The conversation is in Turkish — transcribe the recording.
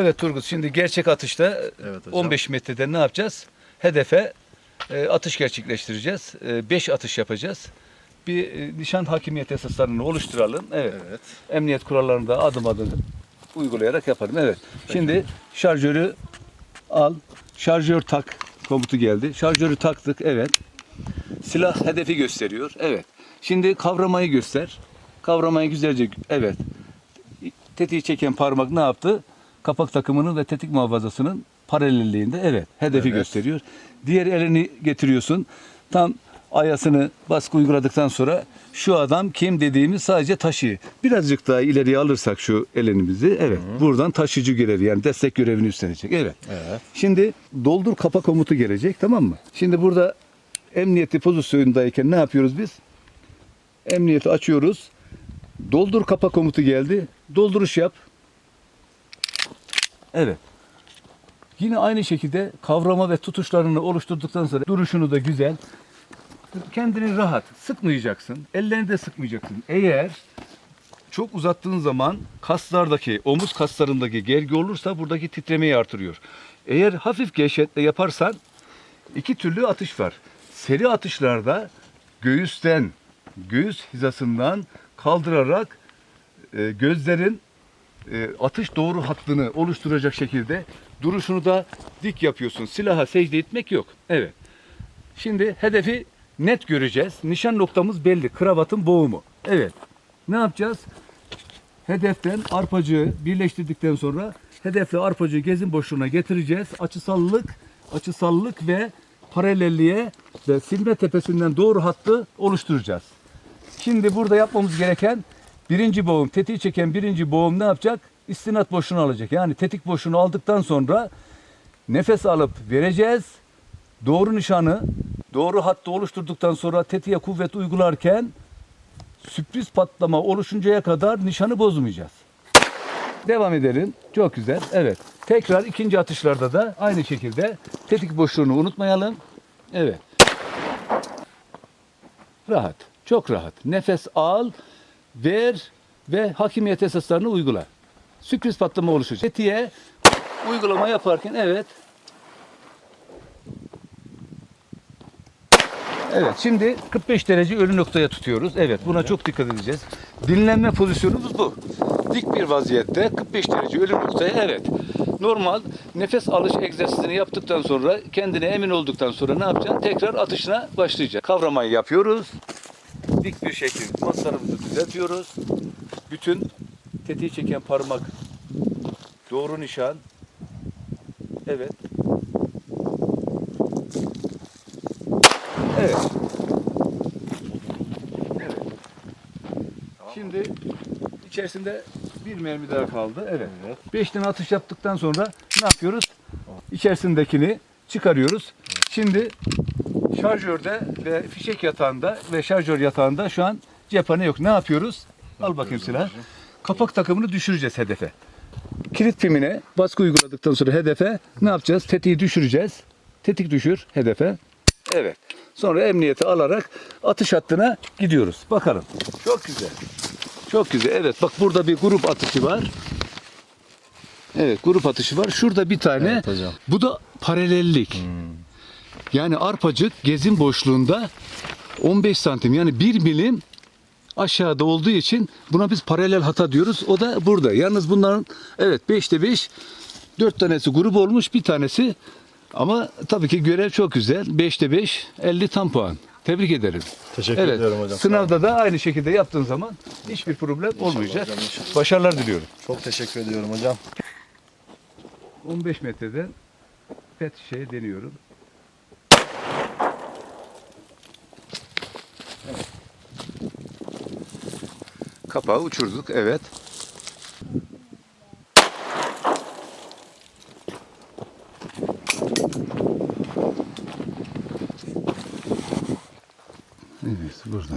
Evet Turgut şimdi gerçek atışta Evet hocam. 15 metrede ne yapacağız? Hedefe e, atış gerçekleştireceğiz. 5 atış yapacağız. Bir e, nişan hakimiyet esaslarını oluşturalım. Evet. Evet. Emniyet kurallarını da adım adım uygulayarak yapalım. Evet. Şimdi şarjörü al. Şarjör tak komutu geldi. Şarjörü taktık. Evet. Silah hedefi gösteriyor. Evet. Şimdi kavramayı göster. Kavramayı güzelce evet. Tetiği çeken parmak ne yaptı? Kapak takımının ve tetik muhafazasının paralelliğinde evet hedefi Evet. gösteriyor. Diğer elini getiriyorsun. Tam ayasını baskı uyguladıktan sonra şu adam kim dediğimiz sadece taşı. Birazcık daha ileriye alırsak şu elimizi evet buradan taşıyıcı görevi yani destek görevini üstlenecek. Evet. Evet. Şimdi doldur kapa komutu gelecek tamam mı? Şimdi burada emniyeti pozisyondayken ne yapıyoruz biz? Emniyeti açıyoruz. Doldur kapa komutu geldi. Dolduruş yap. Evet. Yine aynı şekilde kavrama ve tutuşlarını oluşturduktan sonra duruşunu da güzel. Kendini rahat, sıkmayacaksın. Ellerini de sıkmayacaksın. Eğer çok uzattığın zaman kaslardaki, omuz kaslarındaki gergi olursa buradaki titremeyi artırıyor. Eğer hafif gevşetle yaparsan iki türlü atış var. Seri atışlarda göğüsten, göğüs hizasından kaldırarak e, gözlerin atış doğru hattını oluşturacak şekilde duruşunu da dik yapıyorsun. Silaha secde etmek yok. Evet. Şimdi hedefi net göreceğiz. Nişan noktamız belli. Kravatın boğumu. Evet. Ne yapacağız? Hedeften arpacığı birleştirdikten sonra hedefle arpacığı gezin boşluğuna getireceğiz. Açısallık, açısallık ve paralelliğe ve silme tepesinden doğru hattı oluşturacağız. Şimdi burada yapmamız gereken birinci boğum, tetiği çeken birinci boğum ne yapacak? İstinat boşluğunu alacak. Yani tetik boşluğunu aldıktan sonra nefes alıp vereceğiz. Doğru nişanı, doğru hattı oluşturduktan sonra tetiğe kuvvet uygularken sürpriz patlama oluşuncaya kadar nişanı bozmayacağız. Devam edelim. Çok güzel. Evet. Tekrar ikinci atışlarda da aynı şekilde tetik boşluğunu unutmayalım. Evet. Rahat. Çok rahat. Nefes al, ver ve hakimiyet esaslarını uygula. Sürpriz patlama oluşacak. Tetiğe uygulama yaparken evet. Evet şimdi 45 derece ölü noktaya tutuyoruz. Evet buna çok dikkat edeceğiz. Dinlenme pozisyonumuz bu. Dik bir vaziyette 45 derece ölü noktaya evet. Normal nefes alış egzersizini yaptıktan sonra kendine emin olduktan sonra ne yapacaksın? Tekrar atışına başlayacaksın. Kavramayı yapıyoruz. Dik bir şekilde maslarımızı düzeltiyoruz. Bütün tetiği çeken parmak doğru nişan. Evet. Evet. Evet. Şimdi içerisinde bir mermi daha kaldı. Evet. Evet. Beş tane atış yaptıktan sonra ne yapıyoruz? İçerisindekini çıkarıyoruz. Şimdi şarjörde ve fişek yatağında ve şarjör yatağında şu an cephane yok. Ne yapıyoruz? Al bakayım silah. Kapak takımını düşüreceğiz hedefe. Kilit pimine baskı uyguladıktan sonra hedefe ne yapacağız? Tetiği düşüreceğiz. Tetik düşür hedefe. Evet. Sonra emniyeti alarak atış hattına gidiyoruz. Bakalım. Çok güzel. Çok güzel. Evet bak burada bir grup atışı var. Evet grup atışı var. Şurada bir tane. Evet hocam. Bu da paralellik. Yani arpacık gezin boşluğunda 15 santim yani 1 milim aşağıda olduğu için buna biz paralel hata diyoruz. O da burada. Yalnız bunların evet 5'te 5 4 tanesi grup olmuş bir tanesi ama tabii ki görev çok güzel. 5'te 5 50 tam puan. Tebrik ederim. Teşekkür Evet. ediyorum hocam. Sınavda da aynı şekilde yaptığın zaman hiçbir problem olmayacak. hocam, inşallah. Başarılar diliyorum. Çok teşekkür ediyorum hocam. 15 metreden pet şişeye deniyorum. Kapağı uçurduk, evet. Evet, burada.